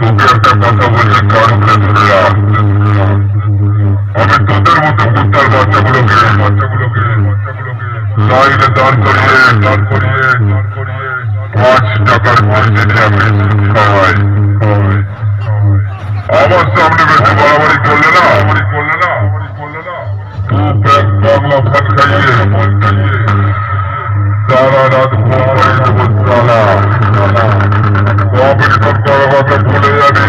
একটা কথা বলছি কান রাখ। আমি তোদের দাঁড় করিয়ে দান করিয়ে পাঁচ টাকার মসজিদে আমি খাওয়াই আমার সামনে বেশি বাড়াবাড়ি করলে না আমার মাথা ঘুরে যাবে